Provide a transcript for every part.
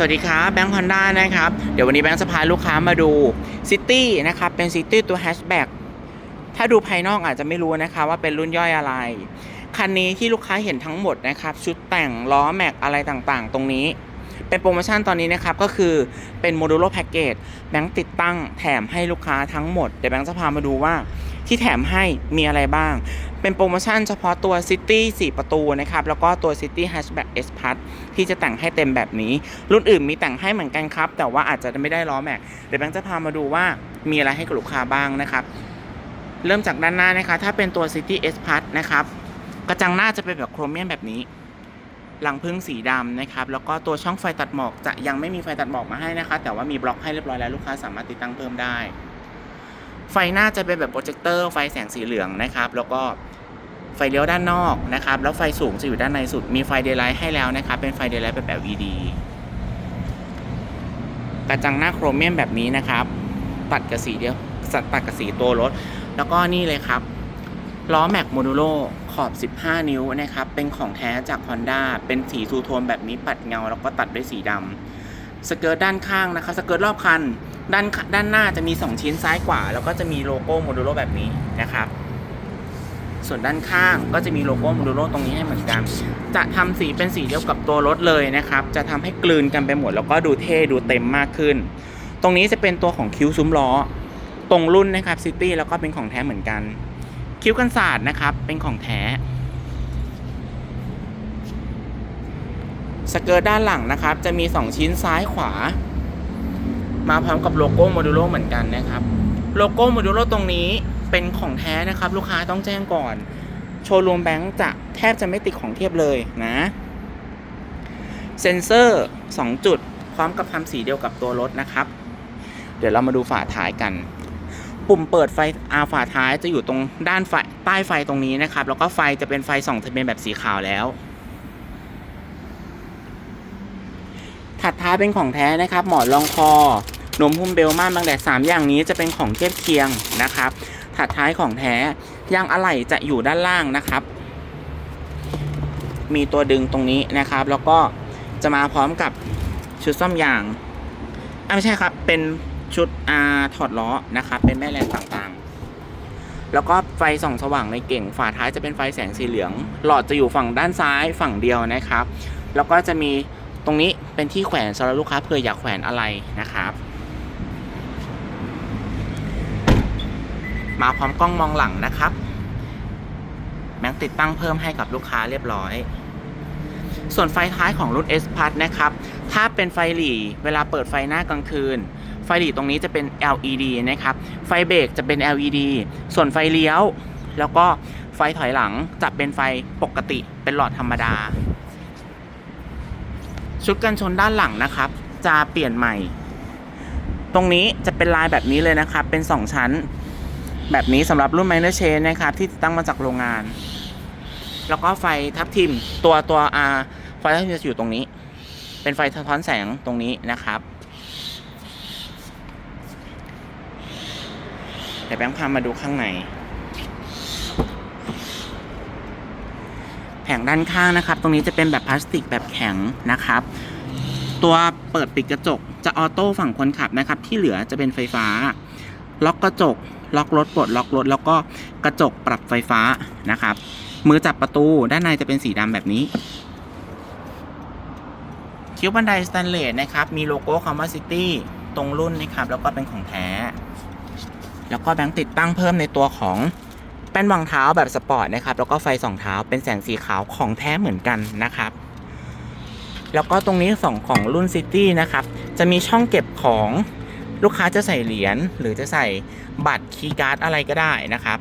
สวัสดีครับแบงค์ฮอนด้านะครับ เดี๋ยววันนี้แบงค์จะพาลูกค้ามาดูซิตี้นะครับเป็นซิตี้ตัวแฮชแบ็กถ้าดูภายนอกอาจจะไม่รู้นะคะว่าเป็นรุ่นย่อยอะไร คันนี้ที่ลูกค้าเห็นทั้งหมดนะครับ ชุดแต่งล้อแม็กอะไรต่างๆ ตรงนี้ เป็นโปรโมชั่นตอนนี้นะครับ ก็คือเป็นโมดูล o แพ็กเกจแบงค์ติดตั้งแถมให้ลูกค้าทั้งหมด เดี๋ยวแบงค์จะพามาดูว่า ที่แถมให้มีอะไรบ้าง เป็นโปรโมชั่นเฉพาะตัว City 4 ประตูนะครับ แล้วก็ตัว City Hatchback S Plus ที่จะแต่งให้เต็มแบบนี้ รุ่นอื่นมีแต่งให้เหมือนกันครับ แต่ว่าอาจจะไม่ได้ล้อแม็กเดี๋ยวแบงค์จะพามาดูว่ามีอะไรให้กับลูกค้าบ้างนะครับ เริ่มจากด้านหน้านะคะ ถ้าเป็นตัว City S Plus นะครับกระจังหน้าจะเป็นแบบโครเมียมแบบนี้หลังพึ่งสีดำนะครับ แล้วก็ตัวช่องไฟตัดหมอกจะยังไม่มีไฟตัดหมอกมาให้นะคะ แต่ว่ามีบล็อกให้เรียบร้อยแล้วลูกค้าสามารถติดตั้งเพิ่มได้ ไฟหน้าจะเป็นแบบโปรเจคเตอร์ไฟแสงสีเหลืองนะครับ แล้วก็ไฟเลี้ยวด้านนอกนะครับ แล้วไฟสูงจะอยู่ด้านในสุด มีไฟเดย์ไลท์ให้แล้วนะครับ เป็นไฟเดย์ไลท์แบบ LED กระจังหน้าโครเมียมแบบนี้นะครับ ตัดกับสีเดียวสัดตัดกับสีตัวรถ แล้วก็นี่เลยครับ ล้อแม็กโมดูโลขอบ 15 นิ้วนะครับ เป็นของแท้จาก Honda เป็นสีทูโทนแบบนี้ปัดเงา แล้วก็ตัดด้วยสีดำ สเกิร์ตด้านข้างนะครับสเกิร์ตรอบคันด้านด้านหน้าจะมี 2 ชิ้นซ้ายขวาแล้วก็จะมีโลโก้โมดูโลแบบนี้นะครับ ส่วนด้านข้างก็จะมีโลโก้โมดูโลตรงนี้ให้เหมือนกัน จะทำสีเป็นสีเดียวกับตัวรถเลยนะครับ จะทำให้กลืนกันไปหมด แล้วก็ดูเท่ดูเต็มมากขึ้น ตรงนี้จะเป็นตัวของคิ้วซุ้มล้อ ตรงรุ่นนะครับซิตี้แล้วก็เป็นของแท้เหมือนกัน คิ้วกันศาสตร์นะครับเป็นของแท้ สเกิร์ตด้านหลังนะครับ จะมี 2 ชิ้นซ้ายขวา มาพร้อมกับโลโก้โมดูโลเหมือนกันนะครับ โลโก้โมดูโลตรงนี้เป็นของแท้นะครับ ลูกค้าต้องแจ้งก่อน โชว์รูมแบงค์จะแทบจะไม่ติดของเทียบเลยนะเซนเซอร์ 2 จุด พร้อมกับทำสีเดียวกับตัวรถนะครับ เดี๋ยวเรามาดูฝาท้ายกัน ปุ่มเปิดไฟอาฝาท้ายจะอยู่ตรงด้านไฟใต้ไฟตรงนี้นะครับ แล้วก็ไฟจะเป็นไฟส่องทะเบียนแบบสีขาวแล้ว ถัดท้ายเป็นของแท้นะครับ หมอนรองคอ นมหุ้มเบลมานบางแดดสามอย่างนี้จะเป็นของเทียบเคียงนะครับ ถัดท้ายของแท้ยางอะไหล่จะอยู่ด้านล่างนะครับ มีตัวดึงตรงนี้นะครับ แล้วก็จะมาพร้อมกับชุดซ่อมยางอะไม่ใช่ครับ เป็นชุดอาถอดล้อนะครับ เป็นแม่แรงต่างๆ แล้วก็ไฟส่องสว่างในเก่ง ฝาท้ายจะเป็นไฟแสงสีเหลือง หลอดจะอยู่ฝั่งด้านซ้ายฝั่งเดียวนะครับ แล้วก็จะมี ตรงนี้เป็นที่แขวนสำหรับลูกค้าเผื่ออยากแขวนอะไรนะครับ มาพร้อมกล้องมองหลังนะครับแบงค์ติดตั้งเพิ่มให้กับลูกค้าเรียบร้อยส่วนไฟท้ายของรุ่น S Plus นะครับ ถ้าเป็นไฟหลีเวลาเปิดไฟหน้ากลางคืน ไฟหลีตรงนี้จะเป็น LED นะครับ ไฟเบรกจะเป็น LED ส่วนไฟเลี้ยว แล้วก็ไฟถอยหลังจะเป็นไฟปกติเป็นหลอดธรรมดา ชุดกันชนด้านหลังนะครับ จะเปลี่ยนใหม่ ตรงนี้จะเป็นลายแบบนี้เลยนะครับ เป็น 2 ชั้น แบบนี้สำหรับรุ่น Minor Chain นะครับ ที่ติดตั้งมาจากโรงงาน แล้วก็ไฟทับทิมตัวตัวอาไฟทับทิมจะอยู่ตรงนี้ เป็นไฟสะท้อนแสงตรงนี้นะครับเดี๋ยวแบงค์พามาดูข้างใน แผงด้านข้างนะครับ ตรงนี้จะเป็นแบบพลาสติกแบบแข็งนะครับ ตัวเปิดปิดกระจกจะออโต้ฝั่งคนขับนะครับ ที่เหลือจะเป็นไฟฟ้า ล็อกกระจก ล็อกรถปลดล็อกรถ แล้วก็กระจกปรับไฟฟ้านะครับ มือจับประตูด้านในจะเป็นสีดำแบบนี้คิ้วบันไดสแตนเลสนะครับ มีโลโก้คำว่า City ตรงรุ่นนะครับ แล้วก็เป็นของแท้ แล้วก็แบงค์ติดตั้งเพิ่มในตัวของ ป้นวางเท้าแบบสปอร์ตนะครับ แล้วก็ไฟสองเท้าเป็นแสงสีขาวของแท้เหมือนกันนะครับ แล้วก็ตรงนี้สองของรุ่น City นะครับ จะมีช่องเก็บของลูกค้าจะใส่เหรียญหรือจะใส่บัตรคีย์การ์ดอะไรก็ได้นะครับ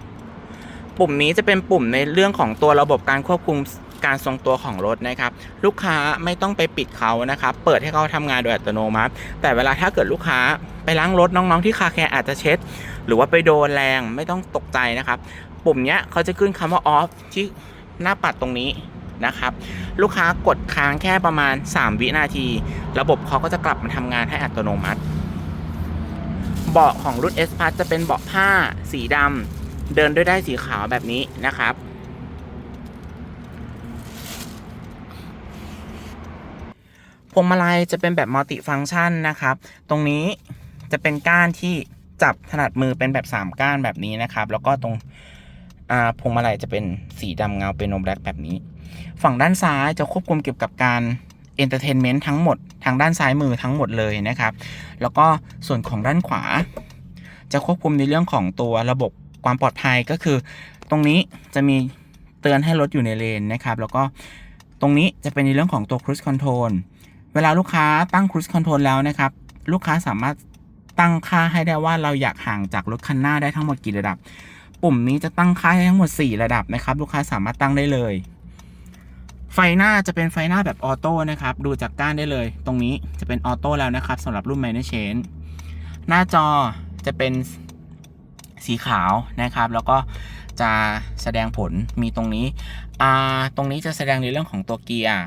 ปุ่มนี้จะเป็นปุ่มในเรื่องของตัวระบบการควบคุมการทรงตัวของรถนะครับ ลูกค้าไม่ต้องไปปิดเขานะครับ เปิดให้เขาทำงานโดยอัตโนมัติ แต่เวลาถ้าเกิดลูกค้าไปล้างรถน้องๆที่คาแคร์อาจจะเช็ด หรือว่าไปโดนแรงไม่ต้องตกใจนะครับ ปุ่มเนี้ยเขาจะขึ้นคำว่า off ที่หน้าปัดตรงนี้นะครับ ลูกค้ากดค้างแค่ประมาณ 3 วินาที ระบบเขาก็จะกลับมาทำงานให้อัตโนมัติ เบาะของรุ่น S Plus จะเป็นเบาะผ้าสีดำเดินด้วยได้สีขาวแบบนี้นะครับพวงมาลัยจะเป็นแบบมัลติฟัง c t ชันนะครับ ตรงนี้จะเป็นก้านที่จับถนัดมือเป็นแบบ 3 ก้านแบบนี้นะครับ แล้วก็ตรง อ่าพวงมาลัยจะเป็นสีดำเงาเป็นโนแบล็กแบบนี้ ฝั่งด้านซ้ายจะควบคุมเกี่ยวกับการเอนเตอร์เทนเมนต์ทั้งหมดทางด้านซ้ายมือทั้งหมดเลยนะครับ แล้วก็ส่วนของด้านขวา จะควบคุมในเรื่องของตัวระบบความปลอดภัยก็คือ ตรงนี้จะมีเตือนให้รถอยู่ในเลนนะครับ แล้วก็ตรงนี้จะเป็นในเรื่องของตัว cruise control เวลาลูกค้าตั้ง cruise control แล้วนะครับ ลูกค้าสามารถตั้งค่าให้ได้ว่าเราอยากห่างจากรถคันหน้าได้ทั้งหมดกี่ระดับ ปุ่มนี้จะตั้งค่าให้ทั้งหมด 4 ระดับนะครับ ลูกค้าสามารถตั้งได้เลย ไฟหน้าจะเป็นไฟหน้าแบบออโต้นะครับ ดูจากก้านได้เลย ตรงนี้จะเป็นออโต้แล้วนะครับสำหรับรุ่น Minor Change หน้าจอจะเป็นสีขาวนะครับ แล้วก็จะแสดงผลมีตรงนี้อ่าตรงนี้จะแสดงในเรื่องของตัวเกียร์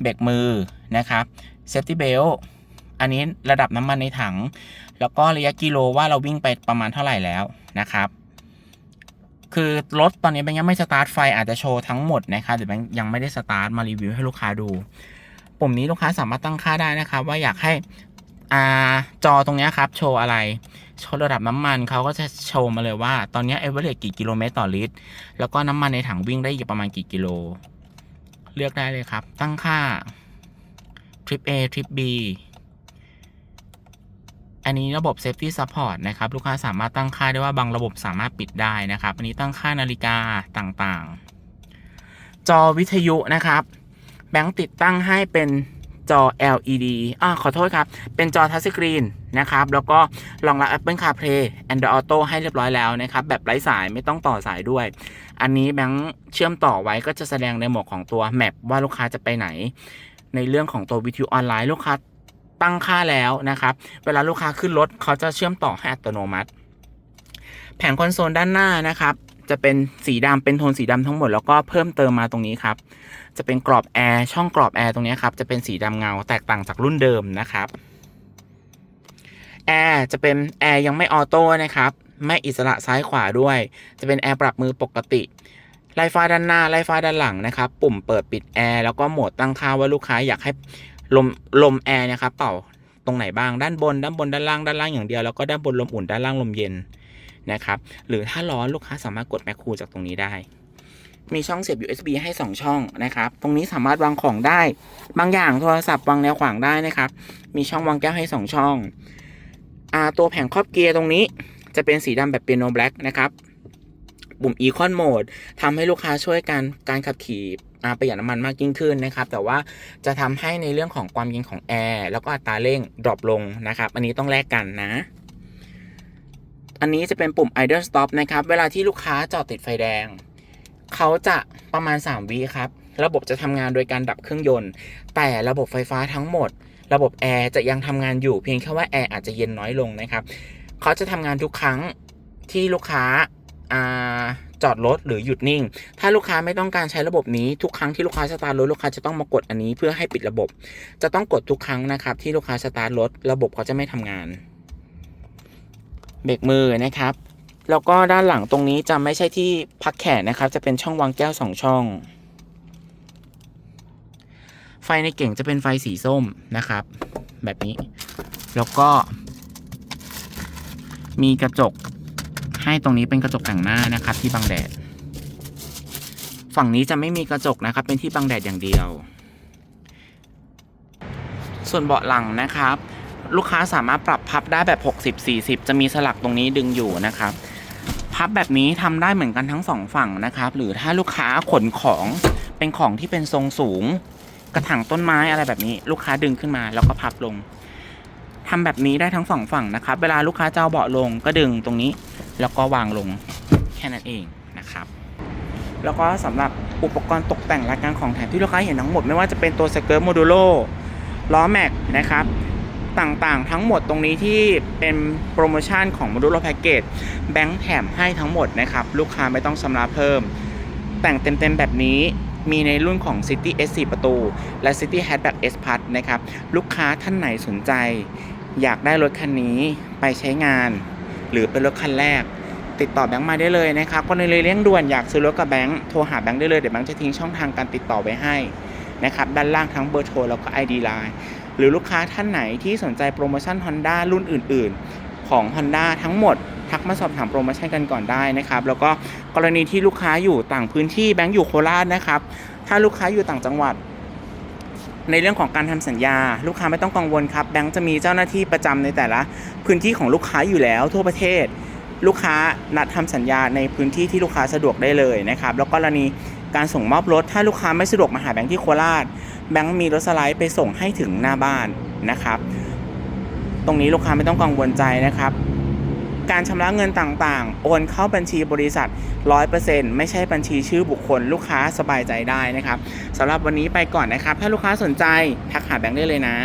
เบรกมือนะครับเซฟตี้เบลอันนี้ระดับน้ำมันในถัง แล้วก็ระยะกิโลว่าเราวิ่งไปประมาณเท่าไหร่แล้วนะครับ คือรถตอนนี้แบงยังไม่สตาร์ทไฟอาจจะโชว์ทั้งหมดนะครับแต่แบงยังไม่ได้สตาร์ทมารีวิวให้ลูกค้าดู ปุ่มนี้ลูกค้าสามารถตั้งค่าได้นะครับว่าอยากให้อ่าจอตรงเนี้ยครับ โชว์อะไร โชว์ระดับน้ำมันเขาก็จะโชว์มาเลยว่า ตอนเนี้เอเวอเรกี่กิโลเมตรต่อลิตร แล้วก็น้ำมันในถังวิ่งได้อยู่ประมาณกี่กิโล เลือกได้เลยครับ ตั้งค่าทริป A ทริป B อันนี้ระบบ Safety Support นะครับลูกค้าสามารถตั้งค่าได้ว่าบางระบบสามารถปิดได้นะครับ อันนี้ตั้งค่านาฬิกาต่างๆ จอวิทยุนะครับ แบงค์ติดตั้งให้เป็นจอ LED อ่าขอโทษครับ เป็นจอทัชสกรีนนะครับ แล้วก็รองรับ Apple CarPlay Android Auto ให้เรียบร้อยแล้วนะครับ แบบไร้สายไม่ต้องต่อสายด้วย อันนี้แบงค์เชื่อมต่อไว้ก็จะแสดงในโหมดของตัว Map ว่าลูกค้าจะไปไหน ในเรื่องของตัววิทยุออนไลน์ลูกค้า ตั้งค่าแล้วนะครับ เวลาลูกค้าขึ้นรถเขาจะเชื่อมต่อให้อัตโนมัติ แผงคอนโซลด้านหน้านะครับ จะเป็นสีดำเป็นโทนสีดำทั้งหมดแล้วก็เพิ่มเติมมาตรงนี้ครับ จะเป็นกรอบแอร์ช่องกรอบแอร์ตรงนี้ครับจะเป็นสีดำเงาแตกต่างจากรุ่นเดิมนะครับแอร์จะเป็นแอร์ยังไม่ออโต้นะครับไม่อิสระซ้ายขวาด้วย จะเป็นแอร์ปรับมือปกติไล่ฟ้าด้านหน้าไล่ฟ้าด้านหลังนะครับ ปุ่มเปิดปิดแอร์แล้วก็โหมดตั้งค่าว่าลูกค้าอยากให้ ลมลมแอร์นะครับเป่าตรงไหนบ้างด้านบนด้านบนด้านล่างด้านล่างอย่างเดียวแล้วก็ด้านบนลมอุ่นด้านล่างลมเย็นนะครับหรือถ้าร้อนลูกค้าสามารถกดแมคคูจากตรงนี้ได้ มีช่องเสียบ USB ให้ 2 ช่องนะครับ ตรงนี้สามารถวางของได้ บางอย่างโทรศัพท์วางแนวขวางได้นะครับ มีช่องวางแก้วให้ 2 ช่องอ่าตัวแผงครอบเกียร์ตรงนี้จะเป็นสีดำแบบเปียโนแบล็กนะครับปุ่ม Econ Mode ทำให้ลูกค้าช่วยการการขับขี่ ประหยัดน้ำมันมากยิ่งขึ้นนะครับแต่ว่าจะทำให้ในเรื่องของความเย็นของแอร์แล้วก็อัตราเร่งดรอปลงนะครับ อันนี้ต้องแลกกันนะ อันนี้จะเป็นปุ่ม idle stop นะครับ เวลาที่ลูกค้าจอดติดไฟแดง เขาจะประมาณ 3วิครับ ระบบจะทำงานโดยการดับเครื่องยนต์ แต่ระบบไฟฟ้าทั้งหมด ระบบแอร์จะยังทำงานอยู่ เพียงแค่ว่าแอร์อาจจะเย็นน้อยลงนะครับเขาจะทำงานทุกครั้งที่ลูกค้าอ่า จอดรถหรือหยุดนิ่ง ถ้าลูกค้าไม่ต้องการใช้ระบบนี้ทุกครั้งที่ลูกค้าสตาร์ทรถลูกค้าจะต้องมากดอันนี้เพื่อให้ปิดระบบ จะต้องกดทุกครั้งนะครับ ที่ลูกค้าสตาร์ทรถระบบเขาจะไม่ทำงานเบรกมือนะครับ แล้วก็ด้านหลังตรงนี้จะไม่ใช่ที่พักแขนนะครับ จะเป็นช่องวางแก้วสองช่อง ไฟในเก่งจะเป็นไฟสีส้มนะครับ แบบนี้ แล้วก็มีกระจก ให้ตรงนี้เป็นกระจกแต่งหน้านะครับที่บังแดด ฝั่งนี้จะไม่มีกระจกนะครับ เป็นที่บังแดดอย่างเดียว ส่วนเบาะหลังนะครับ ลูกค้าสามารถปรับพับได้แบบ 60 40 จะมีสลักตรงนี้ดึงอยู่นะครับ พับแบบนี้ทำได้เหมือนกันทั้งสองฝั่งนะครับ หรือถ้าลูกค้าขนของเป็นของที่เป็นทรงสูง กระถางต้นไม้อะไรแบบนี้ ลูกค้าดึงขึ้นมาแล้วก็พับลงทำแบบนี้ได้ทั้งสองฝั่งนะครับ เวลาลูกค้าจะเอาเบาะลงก็ดึงตรงนี้ แล้วก็วางลงแค่นั้นเองนะครับแล้วก็สำหรับอุปกรณ์ตกแต่งรายการของแถมที่ลูกค้าเห็นทั้งหมด ไม่ว่าจะเป็นตัวสเกิร์ตโมดูโลล้อแม็กนะครับต่างๆ ทั้งหมดตรงนี้ที่เป็นโปรโมชั่นของโมดูโลแพ็กเกจแบงค์แถมให้ทั้งหมดนะครับลูกค้าไม่ต้องชำระเพิ่ม แต่งเต็มๆแบบนี้มีในรุ่นของ City S4 ประตู และ City Hatchback S Plus นะครับลูกค้าท่านไหนสนใจ อยากได้รถคันนี้ไปใช้งาน หรือเป็นรถคันแรก ติดต่อแบงค์มาได้เลยนะครับก็ในเลยเร่งด่วนอยากซื้อรถกับแบงค์โทรหาแบงค์ได้เลยเดี๋ยวแบงค์จะทิ้งช่องทางการติดต่อไว้ให้นะครับด้านล่างทั้งเบอร์โทรแล้วก็ ID Line หรือลูกค้าท่านไหนที่สนใจโปรโมชั่น Honda รุ่นอื่น ๆ ของ Honda ทั้งหมด ทักมาสอบถามโปรโมชั่นกันก่อนได้นะครับ แล้วก็กรณีที่ลูกค้าอยู่ต่างพื้นที่แบงค์อยู่โคราชนะครับ ถ้าลูกค้าอยู่ต่างจังหวัด ในเรื่องของการทำสัญญา ลูกค้าไม่ต้องกังวลครับแบงค์จะมีเจ้าหน้าที่ประจำในแต่ละพื้นที่ของลูกค้าอยู่แล้วทั่วประเทศ ลูกค้านัดทำสัญญาในพื้นที่ที่ลูกค้าสะดวกได้เลยนะครับแล้วกรณีการส่งมอบรถ ถ้าลูกค้าไม่สะดวกมาหาแบงค์ที่โคราชแบงค์มีรถสไลด์ไปส่งให้ถึงหน้าบ้านนะครับ ตรงนี้ลูกค้าไม่ต้องกังวลใจนะครับ การชำระเงินต่างๆ โอนเข้าบัญชีบริษัท 100%ไม่ใช่บัญชีชื่อบุคคลลูกค้าสบายใจได้นะครับสำหรับวันนี้ไปก่อนนะครับ ถ้าลูกค้าสนใจทักหาแบงค์ได้เลยนะ